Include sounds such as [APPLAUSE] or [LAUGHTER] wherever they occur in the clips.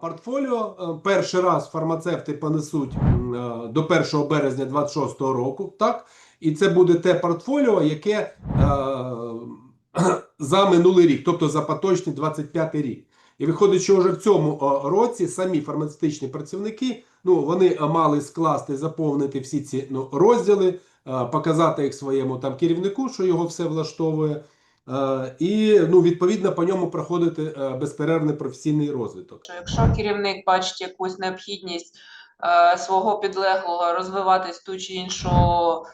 Портфоліо е, перший раз фармацевти понесуть е, до 1 березня 26 року, так? І це буде те портфоліо, яке е, [CLEARS THROAT] за минулий рік, тобто за поточний 25 рік. І виходить, що вже в цьому році самі фармацевтичні працівники ну, вони мали скласти, заповнити всі ці ну, розділи, показати їх своєму там керівнику, що його все влаштовує. І ну, відповідно по ньому проходити е, безперервний професійний розвиток. якщо керівник бачить якусь необхідність свого підлеглого розвиватись ту чи іншу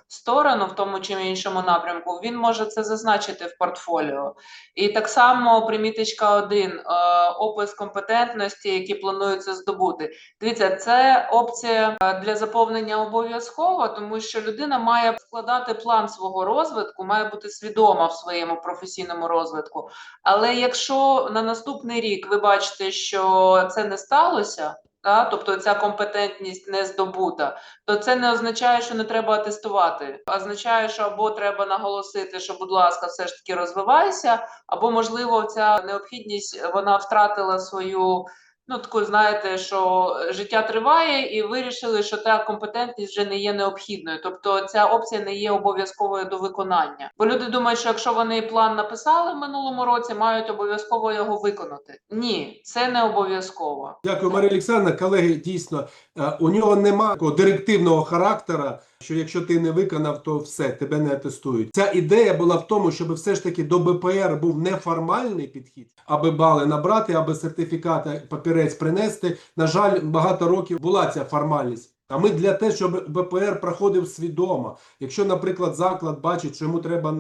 сторону, в тому чи іншому напрямку, він може це зазначити в портфоліо. І так само приміточка 1, е, опис компетентності, які плануються здобути. Дивіться, це опція е, для заповнення обов'язково, тому що людина має складати план свого розвитку, має бути свідома в своєму професійному розвитку. Але якщо на наступний рік ви бачите, що це не сталося, та, тобто ця компетентність не здобута, то це не означає, що не треба атестувати. Означає, що або треба наголосити, що, будь ласка, все ж таки розвивайся, або можливо ця необхідність вона втратила свою. Ну, таку, знаєте, що життя триває, і вирішили, що та компетентність вже не є необхідною. Тобто ця опція не є обов'язковою до виконання. Бо люди думають, що якщо вони план написали в минулому році, мають обов'язково його виконати. Ні, це не обов'язково. Дякую, Марія Олександровна. Колеги, дійсно, е, у нього немає директивного характера, що якщо ти не виконав, то все, тебе не атестують. Ця ідея була в тому, щоб все ж таки до БПР був неформальний підхід, аби бали набрати, аби сертифікати папірець принести. На жаль, багато років була ця формальність. А ми для те, щоб БПР проходив свідомо. Якщо, наприклад, заклад бачить, що йому треба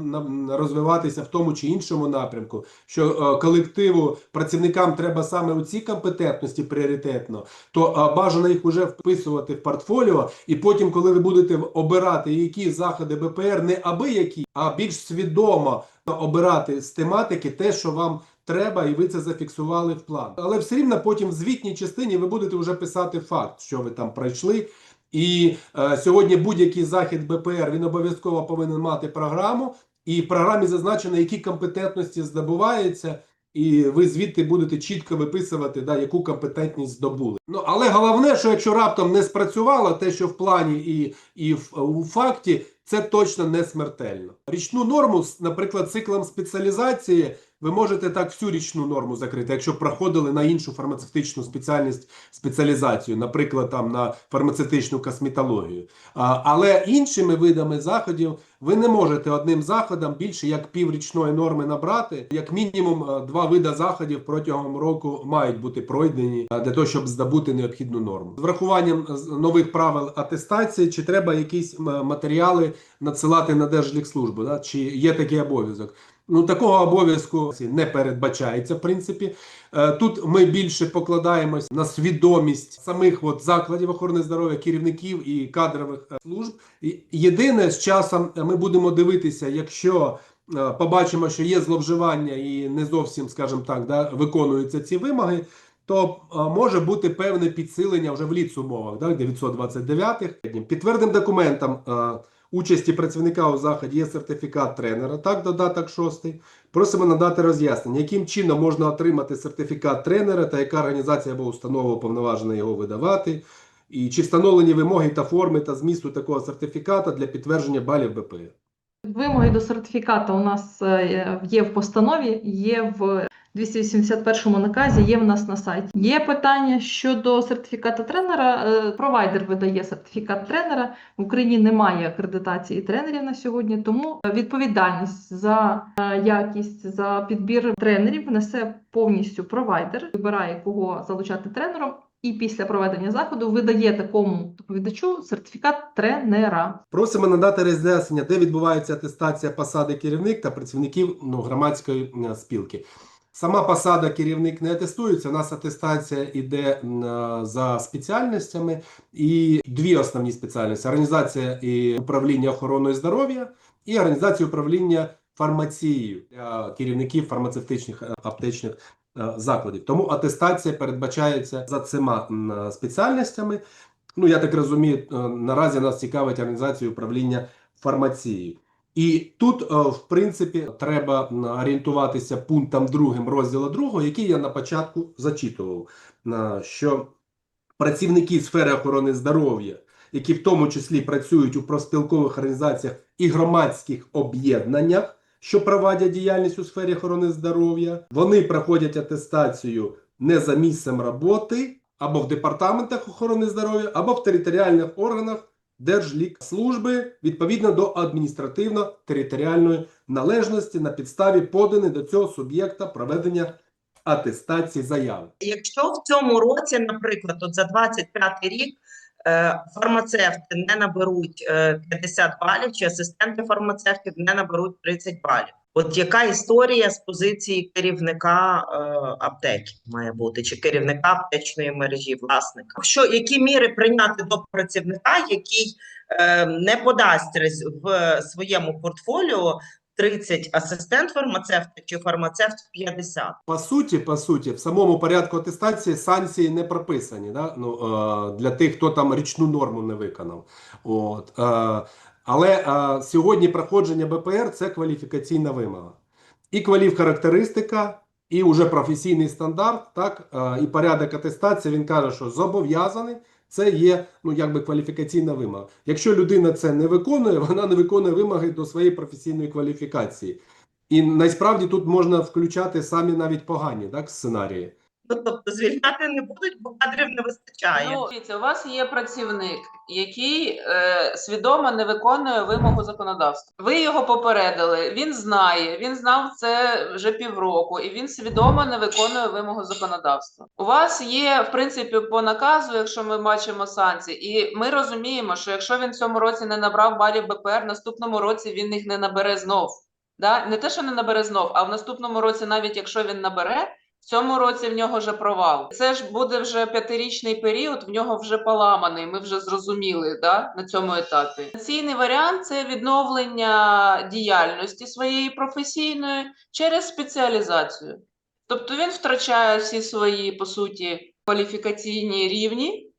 розвиватися в тому чи іншому напрямку, що е, колективу працівникам треба саме у ці компетентності пріоритетно, то е, бажано їх вже вписувати в портфоліо, і потім, коли ви будете обирати, які заходи БПР, не аби які, а більш свідомо обирати з тематики те, що вам треба, і ви це зафіксували в план. Але все рівно потім в звітній частині ви будете вже писати факт, що ви там пройшли. І е, сьогодні будь-який захід БПР він обов'язково повинен мати програму, і в програмі зазначено, які компетентності здобуваються, і ви звідти будете чітко виписувати, да, яку компетентність здобули. Ну але головне, що якщо раптом не спрацювало те, що в плані і, і в, у факті, це точно не смертельно. Річну норму, наприклад, циклом спеціалізації. Ви можете так всю річну норму закрити, якщо проходили на іншу фармацевтичну спеціальність спеціалізацію, наприклад, там на фармацевтичну косметологію. А, але іншими видами заходів ви не можете одним заходом більше як піврічної норми набрати. Як мінімум, е, два види заходів протягом року мають бути пройдені е, для того, щоб здобути необхідну норму. З врахуванням е, нових правил атестації, чи треба якісь матеріали надсилати на Держлікслужбу, да? чи є такий обов'язок. Ну, такого обов'язку не передбачається, в принципі. Е, Тут ми більше покладаємось на свідомість самих от закладів охорони здоров'я, керівників і кадрових е, служб. Єдине, з часом ми будемо дивитися, якщо е, побачимо, що є зловживання і не зовсім, скажімо так, да, виконуються ці вимоги. То е, може бути певне підсилення вже в ліц умовах, да, 929-х. Підтвердним документом е, участі працівника у заході є сертифікат тренера, так, додаток 6. Просимо надати роз'яснення, яким чином можна отримати сертифікат тренера та яка організація або установа уповноважена його видавати, і чи встановлені вимоги та форми та змісту такого сертифіката для підтвердження балів БПР. Вимоги до сертифікату у нас е, є в постанові, є в 281 наказі, є в нас на сайті. Є питання щодо сертифіката тренера. Е, Провайдер видає сертифікат тренера. В Україні немає акредитації тренерів на сьогодні, тому відповідальність за е, якість, за підбір тренерів несе повністю провайдер, вибирає кого залучати тренером. І після проведення заходу видає такому доповідачу сертифікат тренера. Просимо надати роз'яснення, де відбувається атестація посади керівник та працівників ну, громадської е, спілки. Сама посада керівник не атестується. У нас атестація йде е, за спеціальностями і дві основні спеціальності: організація і управління охороною здоров'я і організація управління фармацією для керівників фармацевтичних е, аптечних е, закладів. Тому атестація передбачається за цими спеціальностями. Ну, я так розумію, наразі нас цікавить організація управління фармацією. І тут, е, в принципі, треба орієнтуватися пунктом другим розділу другого, який я на початку зачитував, що працівники сфери охорони здоров'я, які в тому числі працюють у профспілкових організаціях і громадських об'єднаннях, що проводять діяльність у сфері охорони здоров'я, вони проходять атестацію не за місцем роботи або в департаментах охорони здоров'я, або в територіальних органах Держлікслужби відповідно до адміністративно-територіальної належності на підставі поданої до цього суб'єкта проведення атестації заяви. Якщо в цьому році, наприклад, от за 25 рік е, фармацевти не наберуть е, 50 балів, чи асистенти фармацевтів не наберуть 30 балів. От яка історія з позиції керівника е, аптеки має бути, чи керівника аптечної мережі, власника? Що які міри прийняти до працівника, який е, не подасть в своєму портфоліо 30 асистент фармацевта чи фармацевт 50? По суті, по суті, в самому порядку атестації санкції не прописані да? ну, е, для тих, хто там річну норму не виконав. От, е, але е, сьогодні проходження БПР це кваліфікаційна вимога. І кваліфхарактеристика, і вже професійний стандарт, так, е, і порядок атестації, він каже, що зобов'язаний. Це є ну якби кваліфікаційна вимога. Якщо людина це не виконує, [LAUGHS] вона не виконує вимоги до своєї професійної кваліфікації. І насправді тут можна включати самі навіть погані так, сценарії. Тобто звільняти не будуть, бо кадрів не вистачає. Ну, дивіться, у вас є працівник, який е, свідомо не виконує вимогу законодавства. Ви його попередили, він знає, він знав це вже півроку, і він свідомо не виконує вимогу законодавства. У вас є, в принципі, по наказу, якщо ми бачимо санкції, і ми розуміємо, що якщо він цьому році не набрав балів БПР, наступному році він їх не набере знов. Да? Не те, що не набере знов, а в наступному році, навіть якщо він набере. В цьому році в нього вже провал. Це ж буде вже п'ятирічний період, в нього вже поламаний. Ми вже зрозуміли да, на цьому етапі. Ційний варіант це відновлення діяльності своєї професійної через спеціалізацію. Тобто він втрачає всі свої, по суті, кваліфікаційні рівні,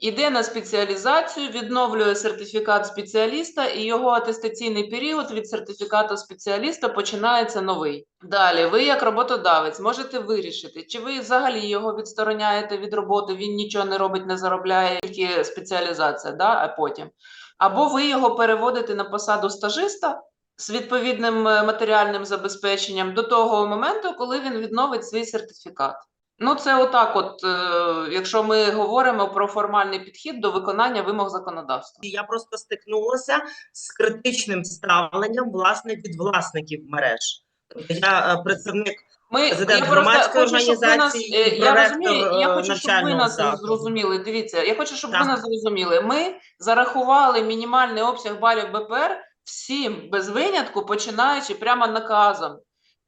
іде на спеціалізацію, відновлює сертифікат спеціаліста, і його атестаційний період від сертифікату спеціаліста починається новий. Далі, ви, як роботодавець, можете вирішити, чи ви взагалі його відстороняєте від роботи, він нічого не робить, не заробляє, тільки спеціалізація, да, а потім. Або ви його переводите на посаду стажиста з відповідним е, матеріальним забезпеченням до того моменту, коли він відновить свій сертифікат. Ну, це отак, от, е, якщо ми говоримо про формальний підхід до виконання вимог законодавства. Я просто стикнулася з критичним ставленням власне від власників мереж. Тобто я е, представник Ми я просто громадської хочу, щоб ви нас організації, е, я проректор, розумію, я е, хочу, щоб ви навчального нас закладу. зрозуміли. Дивіться, я хочу, щоб Так. ви нас зрозуміли. Ми зарахували мінімальний обсяг балів БПР всім без винятку, починаючи прямо наказом.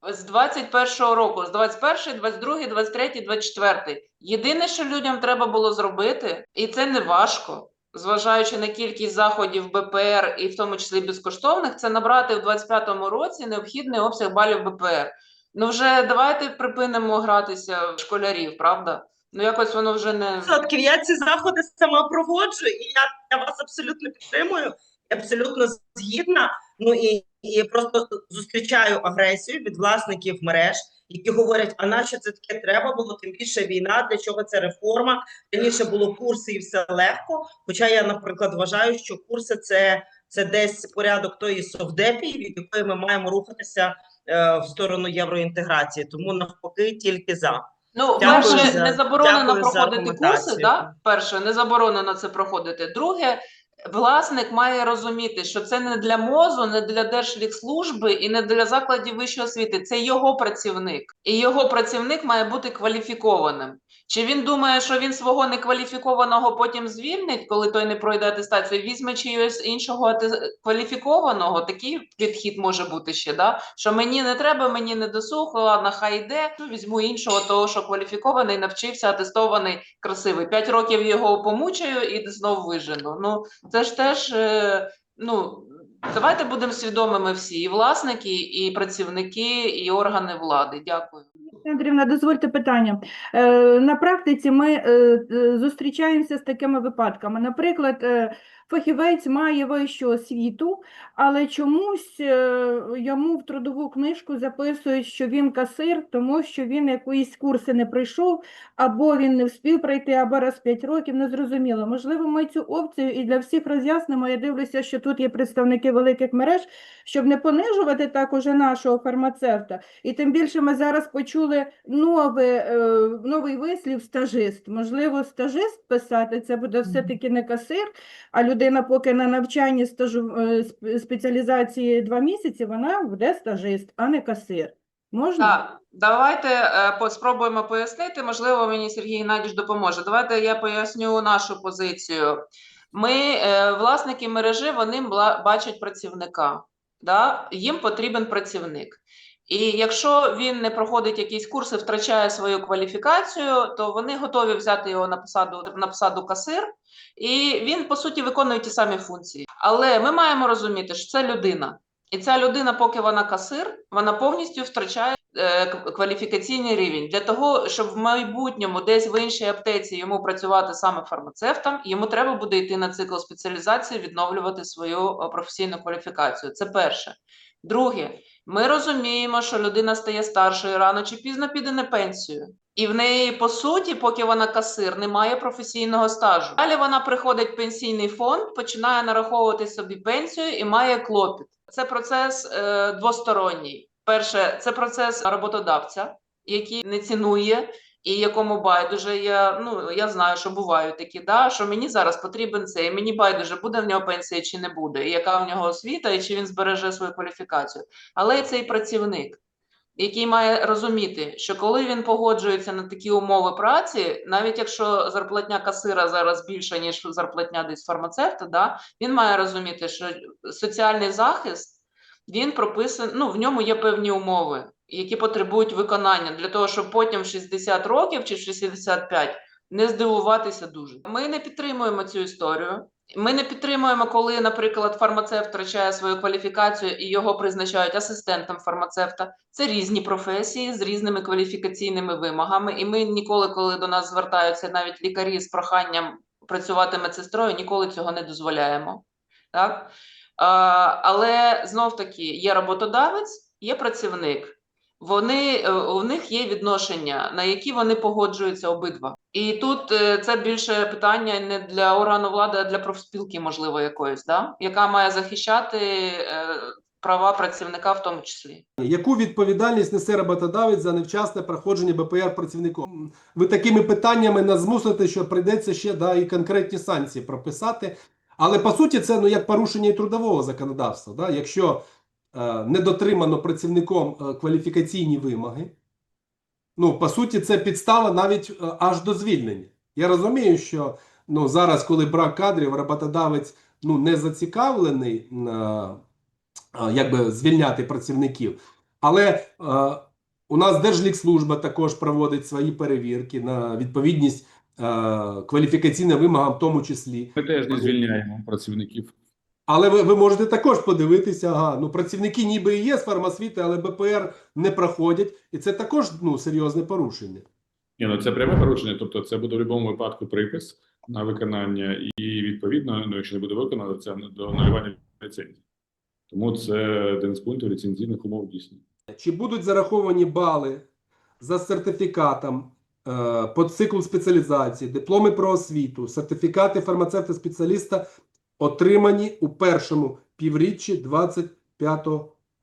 З 21-го року, з 21, 22, 23, 24. Єдине, що людям треба було зробити, і це не важко, зважаючи на кількість заходів БПР, і в тому числі безкоштовних, це набрати в 25-му році необхідний обсяг балів БПР. Ну вже давайте припинимо гратися в школярів, правда? Ну якось воно вже не. Я ці заходи сама проводжу, і я, я вас абсолютно підтримую, абсолютно згідна. Ну і, і просто зустрічаю агресію від власників мереж, які говорять: а нащо це таке треба було? Тим більше війна, для чого це реформа? Раніше було курси і все легко. Хоча я, наприклад, вважаю, що курси це, це десь порядок тої совдепії, від якої ми маємо рухатися е, в сторону євроінтеграції. Тому навпаки, тільки за. Ну, Дякую перше, за- не заборонено дякую за проходити курси, да? перше, не заборонено це проходити. Друге, власник має розуміти, що це не для МОЗу, не для Держлікслужби і не для закладів вищої освіти. Це його працівник. І його працівник має бути кваліфікованим. Чи він думає, що він свого некваліфікованого потім звільнить, коли той не пройде атестацію, візьме чиюсь іншого кваліфікованого? Такий підхід може бути ще, да? що мені не треба, мені не досухо, ладно, хай йде, візьму іншого, того, що кваліфікований, навчився, атестований, красивий. П'ять років його помучаю і знов вижену. Ну, це ж теж, е, ну, Давайте будемо свідомими всі, і власники, і працівники, і органи влади. Дякую. Андріївна, дозвольте питання. Е, На практиці ми е, е, зустрічаємося з такими випадками. Наприклад, фахівець має вищу освіту, але чомусь е, йому в трудову книжку записують, що він касир, тому що він якісь курси не пройшов, або він не встиг пройти, або раз в 5 років, не зрозуміло. Можливо, ми цю опцію і для всіх роз'яснимо. Я дивлюся, що тут є представники великих мереж, щоб не понижувати так уже нашого фармацевта. І тим більше ми зараз почули новий, е, новий вислів стажист. Можливо, стажист писати це буде все-таки не касир, а людина, поки на навчанні стажу е, спеціалізації два місяці, вона буде стажист, а не касир. Можна? Так, давайте е, спробуємо пояснити. Можливо, мені Сергій Геннадійович допоможе. Давайте я поясню нашу позицію. Ми, е, власники мережі, вони бачать працівника. Да? Їм потрібен працівник. І якщо він не проходить якісь курси, втрачає свою кваліфікацію, то вони готові взяти його на посаду, на посаду касир, і він, по суті, виконує ті самі функції. Але ми маємо розуміти, що це людина. І ця людина, поки вона касир, вона повністю втрачає е, кваліфікаційний рівень. Для того, щоб в майбутньому десь в іншій аптеці йому працювати саме фармацевтом, йому треба буде йти на цикл спеціалізації, відновлювати свою е, професійну кваліфікацію. Це перше. Друге, ми розуміємо, що людина стає старшою рано чи пізно піде на пенсію. І в неї, по суті, поки вона касир, немає професійного стажу. Далі вона приходить в пенсійний фонд, починає нараховувати собі пенсію і має клопіт. Це процес е, двосторонній. Перше, це процес роботодавця, який не цінує і якому байдуже. Я ну я знаю, що бувають такі, да, що мені зараз потрібен це, і мені байдуже, буде в нього пенсія чи не буде, і яка в нього освіта, і чи він збереже свою кваліфікацію. Але цей працівник, який має розуміти, що коли він погоджується на такі умови праці, навіть якщо зарплатня касира зараз більша, ніж зарплатня десь фармацевта, да, він має розуміти, що соціальний захист він прописаний, ну в ньому є певні умови, які потребують виконання для того, щоб потім в 60 років чи в 65 не здивуватися дуже. Ми не підтримуємо цю історію. Ми не підтримуємо, коли, наприклад, фармацевт втрачає свою кваліфікацію і його призначають асистентом фармацевта. Це різні професії з різними кваліфікаційними вимогами. І ми ніколи, коли до нас звертаються навіть лікарі з проханням працювати медсестрою, ніколи цього не дозволяємо. Так? А, але знов таки є роботодавець, є працівник. Вони е, у них є відношення, на які вони погоджуються обидва. І тут е, це більше питання не для органу влади, а для профспілки, можливо, якоїсь, да? яка має захищати е, права працівника в тому числі. Яку відповідальність несе роботодавець за невчасне проходження БПР працівником? Ви такими питаннями нас змусите, що прийдеться ще да, і конкретні санкції прописати. Але по суті, це ну, як порушення трудового законодавства. Да? Якщо е, не дотримано працівником е, кваліфікаційні вимоги, ну, по суті, це підстава навіть е, аж до звільнення. Я розумію, що ну, зараз, коли брак кадрів, роботодавець ну, не зацікавлений якби звільняти працівників. Але у нас Держлікслужба також проводить свої перевірки на відповідність кваліфікаційним вимогам, в тому числі. Ми теж не звільняємо працівників. Але ви, ви можете також подивитися, ага, ну працівники ніби і є з фармасвіти, але БПР не проходять, і це також ну, серйозне порушення. Ні, ну це пряме порушення. Тобто, це буде в будь-якому випадку припис на виконання, і відповідно, ну якщо не буде виконано, це до анулювання ліцензії. Тому це один з пунктів ліцензійних умов дійсно. Чи будуть зараховані бали за сертифікатом е, по циклу спеціалізації, дипломи про освіту, сертифікати фармацевта-спеціаліста отримані у першому півріччі 2025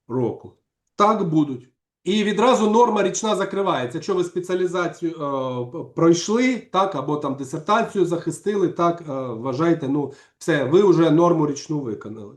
року. Так будуть. І відразу норма річна закривається. Якщо ви спеціалізацію е, пройшли, так, або там дисертацію захистили, так е, вважайте, ну все, ви вже норму річну виконали.